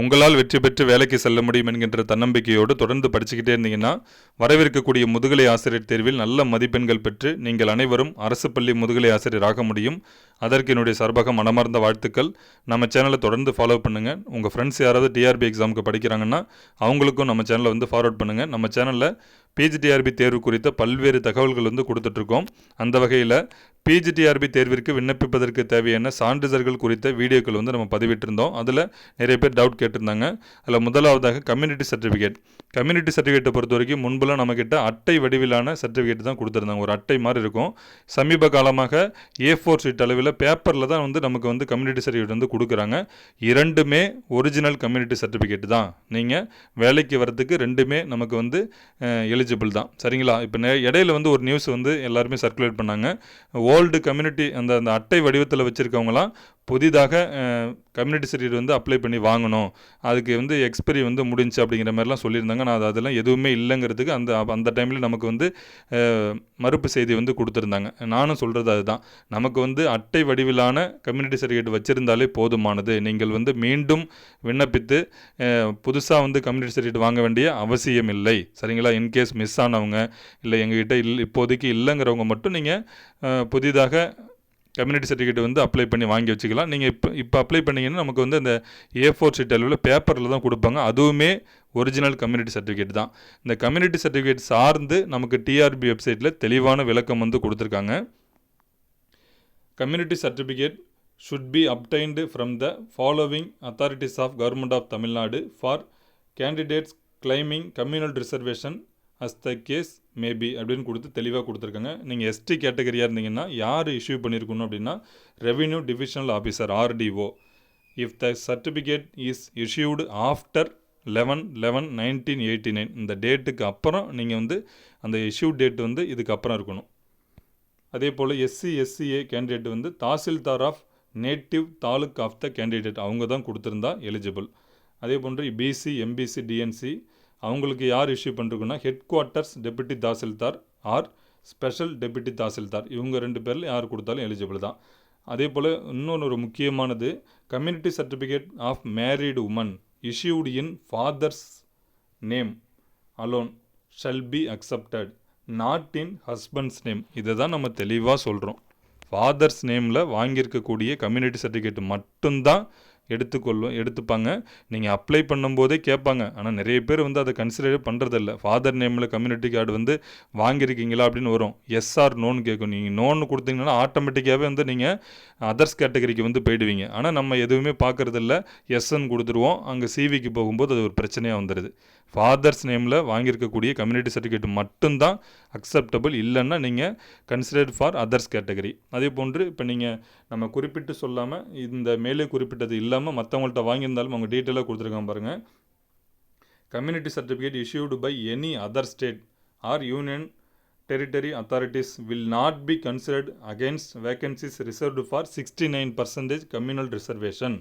உங்களால் வெற்றி பெற்று வேலைக்கு செல்ல முடியும் என்கின்ற தன்னம்பிக்கையோடு தொடர்ந்து படிச்சுக்கிட்டே இருந்தீங்கன்னா வரவிருக்கக்கூடிய முதுகலை ஆசிரியர் தேர்வில் நல்ல மதிப்பெண்கள் பெற்று நீங்கள் அனைவரும் அரசு பள்ளி முதுகலை ஆசிரியர் ஆக முடியும். அதற்கு என்னுடைய சார்பாக மனமார்ந்த வாழ்த்துக்கள். நம்ம சேனலை தொடர்ந்து ஃபாலோ பண்ணுங்கள் உங்கள் ஃப்ரெண்ட்ஸ் யாராவது டிஆர்பி எக்ஸாமுக்கு படிக்கிறாங்கன்னா அவங்களுக்கும் நம்ம சேனலை வந்து ஃபார்வர்ட் பண்ணுங்கள் நம்ம சேனலில் பிஜிடிஆர்பி தேர்வு குறித்த பல்வேறு தகவல்கள் வந்து கொடுத்துட்ருக்கோம். அந்த வகையில் பிஜிடிஆர்பி தேர்விற்கு விண்ணப்பிப்பதற்கு தேவையான சான்றிதழ்கள் குறித்த வீடியோக்கள் வந்து நம்ம பதிவிட்டிருந்தோம். அதில் நிறைய பேர் டவுட் கேட்டிருந்தாங்க. அதில் முதலாவதாக கம்யூனிட்டி சர்டிஃபிகேட் கம்யூனிட்டி சர்டிஃபிகேட்டை பொறுத்த வரைக்கும் முன்பெல்லாம் நம்மக்கிட்ட அட்டை வடிவிலான சர்டிஃபிகேட் தான் கொடுத்துருந்தாங்க. ஒரு அட்டை மாதிரி இருக்கும். சமீப காலமாக ஏ ஃபோர் ஷீட் அளவில் பேப்பரில் தான் வந்து நமக்கு வந்து கம்யூனிட்டி சர்டிஃபிகேட் வந்து கொடுக்குறாங்க. இரண்டுமே ஒரிஜினல் கம்யூனிட்டி சர்டிஃபிகேட் தான். நீங்கள் வேலைக்கு வரதுக்கு ரெண்டுமே நமக்கு வந்து எலிஜிபிள் தான். சரிங்களா? இப்போ இடையில வந்து ஒரு நியூஸ் வந்து எல்லாருமே சர்க்குலேட் பண்ணாங்க. ஓல்டு கம்யூனிட்டி அந்த அந்த அட்டை வடிவத்தில் வச்சுருக்கவங்களாம் புதிதாக கம்யூனிட்டி சர்டிஃபிகேட் வந்து அப்ளை பண்ணி வாங்கணும். அதுக்கு வந்து எக்ஸ்பைரி வந்து முடிஞ்சு அப்படிங்கிற மாதிரிலாம் சொல்லியிருந்தாங்க. நான் அது அதெல்லாம் எதுவுமே இல்லைங்கிறதுக்கு அந்த அந்த டைமில் நமக்கு வந்து மறுப்பு செய்தி வந்து கொடுத்துருந்தாங்க. நானும் சொல்கிறது அதுதான். நமக்கு வந்து அட்டை வடிவிலான கம்யூனிட்டி சர்டிஃபிகேட் வச்சுருந்தாலே போதுமானது. நீங்கள் வந்து மீண்டும் விண்ணப்பித்து புதுசாக வந்து கம்யூனிட்டி சர்டிஃபிகேட் வாங்க வேண்டிய அவசியம் இல்லை. சரிங்களா? இன்கேஸ் மிஸ் ஆனவங்க இல்லை எங்ககிட்ட இல் இப்போதைக்கு இல்லைங்கிறவங்க மட்டும் நீங்கள் புதிதாக கம்யூனிட்டி சர்டிஃபிகேட் வந்து அப்ளை பண்ணி வாங்கி வச்சுக்கலாம். நீங்கள் இப்போ இப்போ அப்ளை பண்ணிங்கன்னா நமக்கு வந்து அந்த ஏ ஃபோர் ஷீட் அளவில் பேப்பரில் தான் கொடுப்பாங்க. அதுவுமே ஒரிஜினல் கம்யூனிட்டி சர்டிஃபிகேட் தான். இந்த கம்யூனிட்டி சர்டிஃபிகேட் சார்ந்து நமக்கு டிஆர்பி வெப்சைட்டில் தெளிவான விளக்கம் வந்து கொடுத்துருக்காங்க. Community certificate should be obtained from the following authorities of government of Tamil Nadu for candidates claiming communal reservation as the case may be அப்படின்னு கொடுத்து தெளிவாக கொடுத்துருக்காங்க. நீங்கள் எஸ்டி கேட்டகரியாக இருந்தீங்கன்னா யார் இஷ்யூ பண்ணியிருக்கணும் அப்படின்னா revenue divisional officer RDO if the certificate is issued after eleven eleven nineteen eighty nine இந்த டேட்டுக்கு அப்புறம் நீங்கள் வந்து அந்த இஷ்யூ டேட் வந்து இதுக்கப்புறம் இருக்கணும். அதே போல் எஸ்சி எஸ்சிஏ கேண்டிடேட் வந்து tahsildar of native taluk of the candidate அவங்க தான் கொடுத்துருந்தா எலிஜிபிள் அதே போன்று பிசி எம்பிசி டிஎன்சி அவங்களுக்கு யார் issue பண்ணுறதுக்குன்னா headquarters deputy tahsildar or special deputy tahsildar. இவங்க ரெண்டு பேரில் யார் கொடுத்தாலும் எலிஜிபிள் தான். அதே போல் இன்னொன்று ஒரு முக்கியமானது community certificate of married woman issued in father's name alone shall be accepted not in husband's name இதை தான் நம்ம தெளிவாக சொல்கிறோம் ஃபாதர்ஸ் நேமில் வாங்கியிருக்கக்கூடிய கம்யூனிட்டி சர்டிஃபிகேட் மட்டும்தான் எடுத்துக்கொள்ளும் எடுத்துப்பாங்க. நீங்கள் அப்ளை பண்ணும்போதே கேட்பாங்க. ஆனால் நிறைய பேர் வந்து அதை கன்சிடர் பண்ணுறதில்ல ஃபாதர் நேமில் கம்யூனிட்டி கார்டு வந்து வாங்கியிருக்கீங்களா அப்படின்னு வரும். எஸ்ஆர் நோன்னு கேட்கும். நீங்கள் நோன்னு கொடுத்தீங்கன்னா ஆட்டோமேட்டிக்காகவே வந்து நீங்கள் அதர்ஸ் கேட்டகரிக்கு வந்து போயிடுவீங்க. ஆனால் நம்ம எதுவுமே பார்க்குறதில்ல. எஸ்என் கொடுத்துருவோம். அங்கே சிவிக்கு போகும்போது அது ஒரு பிரச்சனையாக வந்துடுது ஃபாதர்ஸ் நேமில் வாங்கியிருக்கக்கூடிய கம்யூனிட்டி சர்டிஃபிகேட் மட்டும்தான் அக்செப்டபிள் இல்லைன்னா நீங்கள் கன்சிடர்ட் ஃபார் அதர்ஸ் கேட்டகரி அதே போன்று இப்போ நீங்கள் நம்ம குறிப்பிட்டு சொல்லாமல் இந்த மேலே குறிப்பிட்டது இல்லாமல் இல்லாமல் மற்றவங்கள்ட்ட வாங்கியிருந்தாலும் அவங்க டீட்டெயிலாக கொடுத்துருக்காங்க பாருங்கள் community certificate issued by any other state or union territory authorities will not be considered against vacancies reserved for sixty nine percentage communal reservation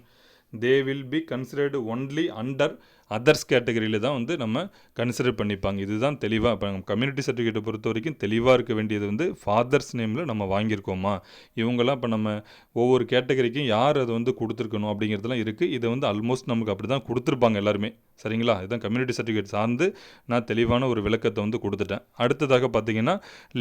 they will be considered only under others கேட்டகரியில் தான் வந்து நம்ம consider பண்ணிப்பாங்க. இதுதான் தெளிவாக இப்போ community சர்டிஃபிகேட்டை பொறுத்த வரைக்கும் தெளிவாக இருக்க வேண்டியது வந்து ஃபாதர்ஸ் நேமில் நம்ம வாங்கியிருக்கோமா? இவங்கெல்லாம் இப்போ நம்ம ஒவ்வொரு கேட்டகரிக்கும் யார் அதை வந்து கொடுத்துருக்கணும் அப்படிங்கிறதுலாம் இருக்குது இதை வந்து ஆல்மோஸ்ட் நமக்கு அப்படி தான் கொடுத்துருப்பாங்க எல்லாருமே. சரிங்களா? இதுதான் கம்யூனிட்டி சர்டிஃபிகேட் சார்ந்து நான் தெளிவான ஒரு விளக்கத்தை வந்து கொடுத்துட்டேன். அடுத்ததாக பார்த்தீங்கன்னா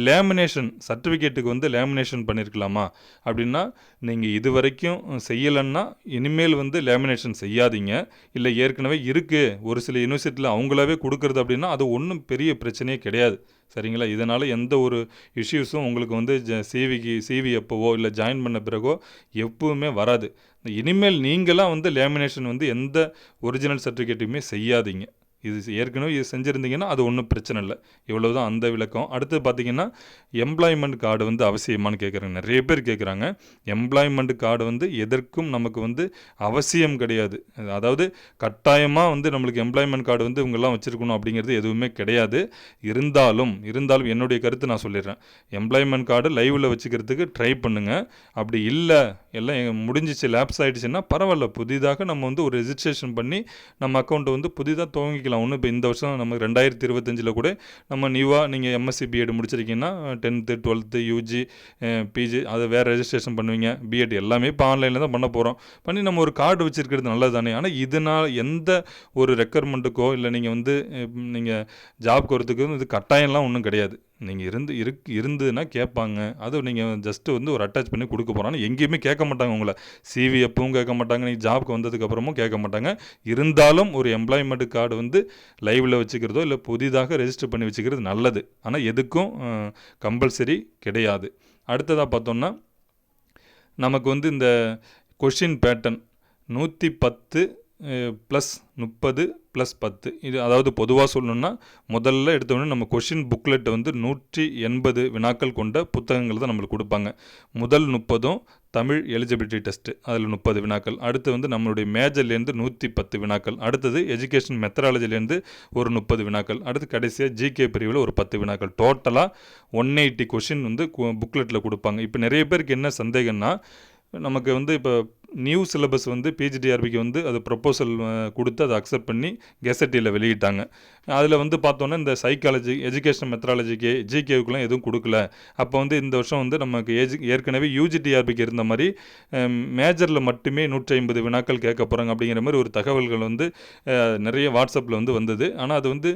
லேமினேஷன் சர்டிஃபிகேட்டுக்கு வந்து லேமினேஷன் பண்ணியிருக்கலாமா அப்படின்னா நீங்கள் இது வரைக்கும் செய்யலைன்னா இனிமேல் வந்து லேமினேஷன் செய்யாதீங்க. இல்லை ஏற்கனவே இருக்குது ஒரு சில யூனிவர்சிட்டியில் அவங்களாவே கொடுக்குறது அப்படின்னா அது ஒன்றும் பெரிய பிரச்சனையே கிடையாது. சரிங்களா? இதனால் எந்த ஒரு இஷ்யூஸும் உங்களுக்கு வந்து ஜ சிவிக்கு சிவி எப்போவோ இல்லை ஜாயின் பண்ண பிறகோ எப்பவுமே வராது. இனிமேல் நீங்களாம் வந்து லேமினேஷன் வந்து எந்த ஒரிஜினல் சர்டிஃபிகேட்டுமே செய்யாதீங்க. இது ஏற்கனவே இது செஞ்சுருந்தீங்கன்னா அது ஒன்றும் பிரச்சனை இல்லை. இவ்வளோ தான் அந்த விளக்கம். அடுத்து பார்த்தீங்கன்னா எம்ப்ளாய்மெண்ட் கார்டு வந்து அவசியமானு கேட்குறாங்க நிறைய பேர் கேட்குறாங்க எம்ப்ளாய்மெண்ட் கார்டு வந்து எதற்கும் நமக்கு வந்து அவசியம் கிடையாது. அதாவது கட்டாயமாக வந்து நம்மளுக்கு எம்ப்ளாய்மெண்ட் கார்டு வந்து இவங்கெல்லாம் வச்சுருக்கணும் அப்படிங்கிறது எதுவுமே கிடையாது. இருந்தாலும் இருந்தாலும் என்னுடைய கருத்து நான் சொல்லிடுறேன். எம்ப்ளாய்மெண்ட் கார்டு லைவில் வச்சுக்கிறதுக்கு ட்ரை பண்ணுங்கள் அப்படி இல்லை எல்லாம் முடிஞ்சிச்சு லேப்ஸ் ஆகிடுச்சுன்னா பரவாயில்ல. புதிதாக நம்ம வந்து ஒரு ரெஜிஸ்ட்ரேஷன் பண்ணி நம்ம அக்கௌண்ட்டை வந்து புதிதாக துவங்கிக்கலாம். படிச்சுக்கலாம் ஒன்று இப்போ இந்த வருஷம் நம்ம ரெண்டாயிரத்தி இருபத்தஞ்சில் கூட நம்ம நியூவாக நீங்கள் எம்எஸ்சி பிஎட் முடிச்சிருக்கீங்கன்னா டென்த்து டுவெல்த்து யூஜி பிஜி அதை வேறு ரெஜிஸ்ட்ரேஷன் பண்ணுவீங்க. பிஎட் எல்லாமே இப்போ ஆன்லைனில் தான் பண்ண போகிறோம் பண்ணி நம்ம ஒரு கார்டு வச்சுருக்கிறது நல்லது தானே ஆனால் இதனால் எந்த ஒரு ரெக்கொயர்மெண்ட்டுக்கோ இல்லை நீங்கள் வந்து நீங்கள் ஜாப் வரதுக்கு இது கட்டாயம்லாம் ஒன்றும் கிடையாது. நீங்கள் இருந்து இருக்கு இருந்ததுன்னா கேட்பாங்க. அது நீங்கள் ஜஸ்ட்டு வந்து ஒரு அட்டாச் பண்ணி கொடுக்க போகிறாங்க எங்கேயுமே கேட்க மாட்டாங்க உங்களை. சிவி எப்பவும் கேட்க மாட்டாங்க. நீங்கள் ஜாப்க்கு வந்ததுக்கப்புறமும் கேட்க மாட்டாங்க. இருந்தாலும் ஒரு எம்ப்ளாய்மெண்ட் கார்டு வந்து லைவில் வச்சுக்கிறதோ இல்லை புதிதாக ரெஜிஸ்டர் பண்ணி வச்சுக்கிறது நல்லது. ஆனால் எதுக்கும் கம்பல்சரி கிடையாது. அடுத்ததாக பார்த்தோம்னா நமக்கு வந்து இந்த கொஷின் பேட்டர்ன் நூற்றி பத்து ப்ளஸ் முப்பது ப்ளஸ் பத்து. இது அதாவது பொதுவாக சொல்லணுன்னா முதல்ல எடுத்தோடனே நம்ம கொஷின் புக்லெட் வந்து நூற்றி எண்பது வினாக்கள் கொண்ட புத்தகங்கள் தான் நம்மளுக்கு கொடுப்பாங்க. முதல் முப்பதும் தமிழ் எலிஜிபிலிட்டி டெஸ்ட்டு அதில் முப்பது வினாக்கள். அடுத்து வந்து நம்மளுடைய மேஜர்லேருந்து நூற்றி பத்து வினாக்கள். அடுத்தது எஜுகேஷன் மெத்தடாலஜிலேருந்து ஒரு முப்பது வினாக்கள். அடுத்து கடைசியாக ஜிகே பிரிவில் ஒரு பத்து வினாக்கள். டோட்டலாக ஒன் எயிட்டி கொஷின் வந்து புக்லெட்டில் கொடுப்பாங்க. இப்போ நிறைய பேருக்கு என்ன சந்தேகம்னா நமக்கு வந்து இப்போ நியூ சிலபஸ் வந்து பிஜிடிஆர்பிக்கு வந்து அது ப்ரொப்போசல் கொடுத்து அதை அக்செப்ட் பண்ணி கெசட்டியில் வெளியிட்டாங்க. அதில் வந்து பார்த்தோன்னா இந்த சைக்காலஜி எஜுகேஷன் மெத்தடாலஜிக்கு ஜிகேவுக்குலாம் எதுவும் கொடுக்கல. அப்போ வந்து இந்த வருஷம் வந்து நமக்கு ஏஜ் ஏற்கனவே யூஜிடிஆர்பிக்கு இருந்த மாதிரி மேஜரில் மட்டுமே நூற்றி ஐம்பது வினாக்கள் கேட்க போகிறாங்க அப்படிங்கிற மாதிரி ஒரு தகவல்கள் வந்து நிறைய வாட்ஸ்அப்பில் வந்து வந்தது. ஆனால் அது வந்து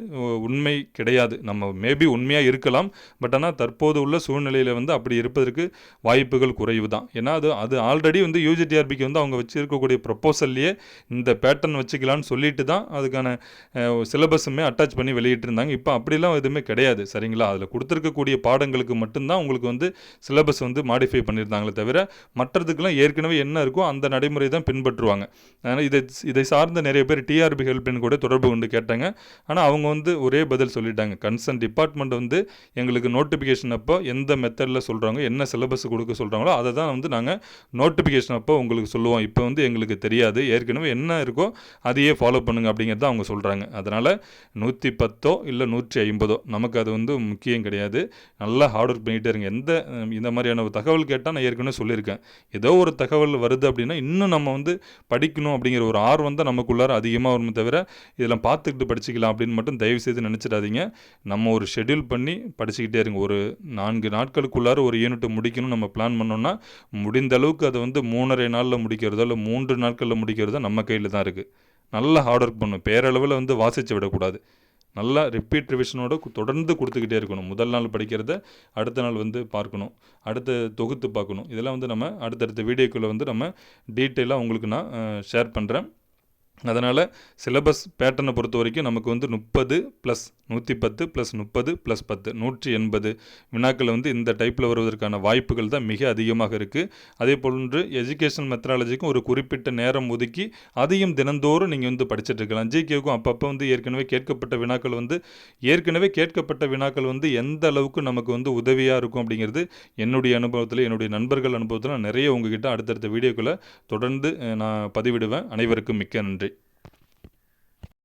உண்மை கிடையாது. நம்ம மேபி உண்மையாக இருக்கலாம். பட் ஆனால் தற்போது உள்ள சூழ்நிலையில் வந்து அப்படி இருப்பதற்கு வாய்ப்புகள் குறைவு தான் ஏன்னா அது அது ஆல்ரெடி வந்து யூஜிடிஆர்பிக்கு வந்து அவங்க வச்சுருக்கக்கூடிய ப்ரப்போசல்லையே இந்த பேட்டர்ன் வச்சுக்கலான்னு சொல்லிட்டு தான் அதுக்கான சிலபஸுமே அட்டாச் பண்ணி வெளியிட்டிருந்தாங்க. இப்போ அப்படிலாம் எதுவுமே கிடையாது சரிங்களா? அதில் கொடுத்துருக்கக்கூடிய பாடங்களுக்கு மட்டும்தான் உங்களுக்கு வந்து சிலபஸ் வந்து மாடிஃபை பண்ணியிருந்தாங்களே தவிர மற்றதுக்கெல்லாம் ஏற்கனவே என்ன இருக்கோ அந்த நடைமுறை தான் பின்பற்றுவாங்க. அதனால் இதை இதை சார்ந்த நிறைய பேர் டிஆர்பி ஹெல்ப்லைன் கூட தொடர்பு கொண்டு கேட்டாங்க. ஆனால் அவங்க வந்து ஒரே பதில் சொல்லிட்டாங்க. கன்சர்ன் டிபார்ட்மெண்ட் வந்து எங்களுக்கு நோட்டிஃபிகேஷன் அப்போ எந்த மெத்தடில் சொல்கிறாங்க என்ன சிலபஸ் கொடுக்க சொல்கிறாங்களோ அதை தான் வந்து நாங்கள் நோட்டிஃபிகேஷன் அப்போ உங்களுக்கு சொல்லுவோம். இப்போ வந்து எங்களுக்கு தெரியாது. ஏற்கனவே என்ன இருக்கோ அதையே ஃபாலோ பண்ணுங்க அப்படிங்கிறது அவங்க சொல்கிறாங்க அதனால் நூற்றி பத்தோ இல்லை நூற்றி ஐம்பதோ நமக்கு அது வந்து முக்கியம் கிடையாது. நல்லா ஹார்ட் ஒர்க் பண்ணிகிட்டே இருங்க. எந்த இந்த மாதிரியான ஒரு தகவல் கேட்டால் நான் ஏற்கனவே சொல்லியிருக்கேன். ஏதோ ஒரு தகவல் வருது அப்படின்னா இன்னும் நம்ம வந்து படிக்கணும் அப்படிங்கிற ஒரு ஆர்வம் தான் நமக்குள்ளார அதிகமாக வரும் தவிர இதெல்லாம் பார்த்துக்கிட்டு படிச்சுக்கலாம் அப்படின்னு மட்டும் தயவு செய்து நினச்சிடாதீங்க. நம்ம ஒரு ஷெட்யூல் பண்ணி படிச்சுக்கிட்டே இருங்க. ஒரு நான்கு நாட்களுக்குள்ளார ஒரு யூனிட் முடிக்கணும் நம்ம பிளான் பண்ணோம்னா முடிந்த அளவுக்கு அதை வந்து மூணரை நாளில் முடிக்கிறதோ இல்லை மூன்று நாட்களில் முடிக்கிறதோ நம்ம கையில் தான் இருக்குது நல்லா ஹார்ட் ஒர்க் பண்ணணும். பேரளவில் வந்து வாசித்து விடக்கூடாது. நல்லா ரிப்பீட் ரிவிஷனோட தொடர்ந்து கொடுத்துக்கிட்டே இருக்கணும். முதல் நாள் படிக்கிறத அடுத்த நாள் வந்து பார்க்கணும். அடுத்த தொகுத்து பார்க்கணும். இதெல்லாம் வந்து நம்ம அடுத்தடுத்த வீடியோக்குள்ளே வந்து நம்ம டீட்டெயிலாக உங்களுக்கு நான் ஷேர் பண்ணுறேன் அதனால் சிலபஸ் பேட்டர்னை பொறுத்த வரைக்கும் நமக்கு வந்து முப்பது ப்ளஸ் நூற்றி பத்து ப்ளஸ் முப்பது ப்ளஸ் பத்து நூற்றி எண்பது வினாக்கள் வந்து இந்த டைப்பில் வருவதற்கான வாய்ப்புகள் தான் மிக அதிகமாக இருக்குது அதே போன்று எஜுகேஷன் மெத்தடாலஜிக்கும் ஒரு குறிப்பிட்ட நேரம் ஒதுக்கி அதையும் தினந்தோறும் நீங்கள் வந்து படிச்சுட்டு இருக்கலாம். ஜிகேவுக்கும் அப்பப்போ வந்து ஏற்கனவே கேட்கப்பட்ட வினாக்கள் வந்து ஏற்கனவே கேட்கப்பட்ட வினாக்கள் வந்து எந்த அளவுக்கு நமக்கு வந்து உதவியாக இருக்கும் அப்படிங்கிறது என்னுடைய அனுபவத்தில் என்னுடைய நண்பர்கள் அனுபவத்தில் நிறைய உங்ககிட்ட அடுத்தடுத்த வீடியோக்களை தொடர்ந்து நான் பதிவிடுவேன். அனைவருக்கும் மிக்க நன்றி.